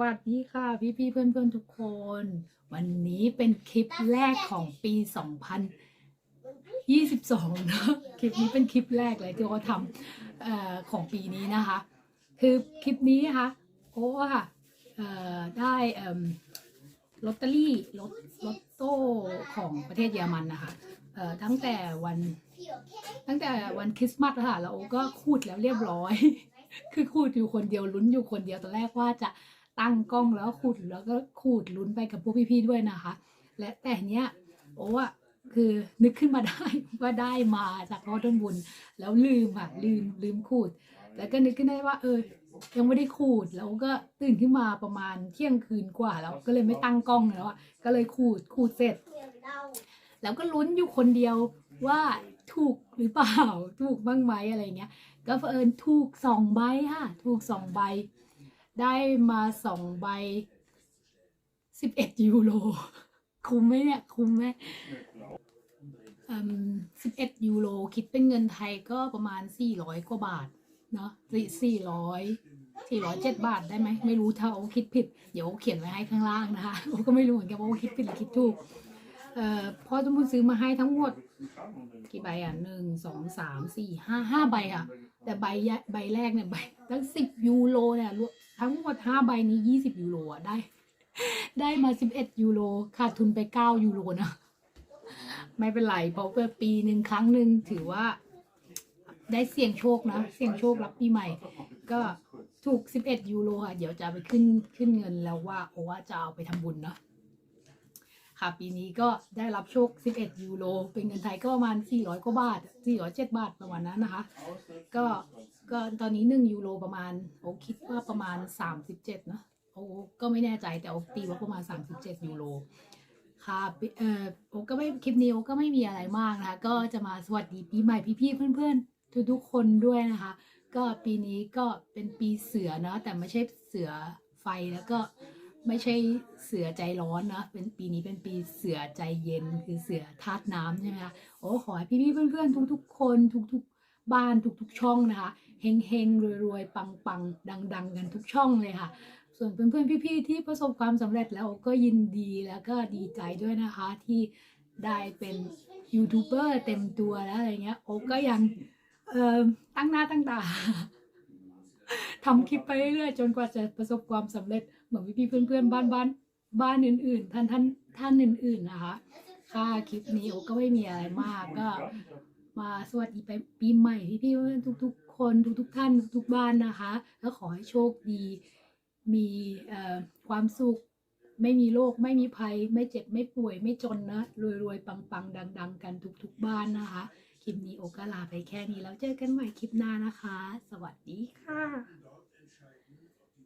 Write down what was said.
วัสดีค่ะพี่พี่ๆเพื่อนเพื่อนๆทุกคน วันนี้เป็นคลิปแรกของปี 2022นะคลิปนี้เป็นคลิปแรกเลยที่เขาทำออของปีนี้นะคะ คือคลิปนี้นะคะโอ้ค่ะได้ลอตเตอรี่ลอตลอตโต้ของประเทศเยอรมันนะคะตั้งแต่วันตั้งแต่วันคริสต์มาสค่ะแล้วโอก็คูดแล้วเรียบร้อยคือคูดอยู่คนเดียวลุ้นอยู่คนเดียวตอนแรกว่าจะ ตั้งกล้องแล้วคูดแล้วก็คูดลุ้นไปกับพวกพี่ๆด้วยนะคะ และแต่เนี้ยโอ้อะคือนึกขึ้นมาได้ว่าได้มาจากพอต้นบุญ แล้วลืมค่ะลืมลืมขูด แล้วก็นึกขึ้นได้ว่า เออ ยังไม่ได้ขูดแล้วก็ตื่นขึ้นมาประมาณเที่ยงคืนกว่าแล้วก็เลยไม่ตั้งกล้องแล้วอะก็เลยขูดขูดเสร็จ แล้วก็ลุ้นอยู่คนเดียวว่าถูกหรือเปล่า ถูกบ้างไหมอะไรเงี้ย ก็เผอิญถูกสองใบค่ะ ถูกสองใบ ได้มาสองใบสิบเอ็ดยูโร คุ้มไหมเนี่ย คุ้มไหมสิบเอ็ดยูโร คิดเป็นเงินไทยก็ประมาณสี่ร้อยกว่าบาท เนาะสี่ร้อยสี่ร้อยเจ็ดบาทได้ไหม ไม่รู้ถ้าโอ้คิดผิด เดี๋ยวเขียนไว้ให้ข้างล่างนะคะโอ้ก็ไม่รู้เหมือนกันว่าโอ้คิดผิดหรือคิดถูกเอ่อพ่อสมบูซื้อมาให้ทั้งหมด กี่ใบอะหนึ่งสองสามสี่ห้าห้าใบอะ แต่ใบยใบแรกเนี่ยใบตั้งสิบยูโรเนี่ยรวม ทั้งหมดห้าใบนี้ยี่สิบยูโรอะได้ ได้มาสิบเอ็ดยูโรขาดทุนไปเก้ายูโรนะ ไม่เป็นไรเพราะว่าปีหนึ่งครั้งหนึ่งถือว่า ได้เสี่ยงโชคนะ เสี่ยงโชครับปีใหม่ ก็ถูกสิบเอ็ดยูโรค่ะ เดี๋ยวจะไปขึ้นขึ้นเงินแล้วว่าโอ้ว่าจะเอาไปทำบุญเนาะค่ะปีนี้ก็ได้รับโชค 11 ยูโร เป็นเงินไทยก็ประมาณ 400 กว่าบาท 407 บาทประมาณนั้นนะคะ ก็ ก็ตอนนี้1ยูโรประมาณโอคิดว่าประมาณ37เจ็ดนะโอก็ไม่แน่ใจแต่โอตีว่าประมาณ37ยูโรค่ะเออโอก็ไม่คลิปนี้โอก็ไม่มีอะไรมากนะคะก็จะมาสวัสดีปีใหม่พี่ๆเพื่อนๆ ทุกๆคนด้วยนะคะ ก็ปีนี้ก็เป็นปีเสือเนอะแต่ไม่ใช่เสือไฟแล้วก็ไม่ใช่เสือใจร้อนนะ เป็นปีนี้เป็นปีเสือใจเย็นคือเสือธาตุน้ำใช่ไหมคะ โอ้ขอให้พี่ๆเพื่อนๆทุกๆคนทุกๆ บ้านทุกๆช่องนะคะเฮงเฮงๆรวยๆ ปังๆ ดัง ๆ กันทุกช่องเลยค่ะ ส่วนเพื่อนๆพี่ๆที่ประสบความสำเร็จแล้วก็ยินดีแล้วก็ดีใจด้วยนะคะที่ได้เป็นยูทูบเบอร์เต็มตัวแล้วอะไรเงี้ยโอ้ก็ยังตั้งหน้าตั้งตาทำคลิปไปเรื่อยๆจนกว่าจะประสบความสำเร็จเหมือนพี่ๆเพื่อนๆ บ้านบ้านบ้านอื่น ๆ ท่านท่านท่านอื่น ๆนะคะ ค่ะคลิปนี้โอก็ไม่มีอะไรมากก็ มาสวัสดีไปปีใหม่พี่พี่ๆทุก ๆ คนทุกๆท่านทุกๆบ้านนะคะ แล้วขอให้โชคดี มีความสุข ไม่มีโรคไม่มีภัย ไม่เจ็บไม่ป่วย ไม่จนนะรวยๆปังๆ ดัง ๆ กันทุก ๆ บ้านนะคะ คลิปนี้โอกาลาไปแค่นี้แล้วเจอกันใหม่คลิปหน้านะคะ สวัสดีค่ะ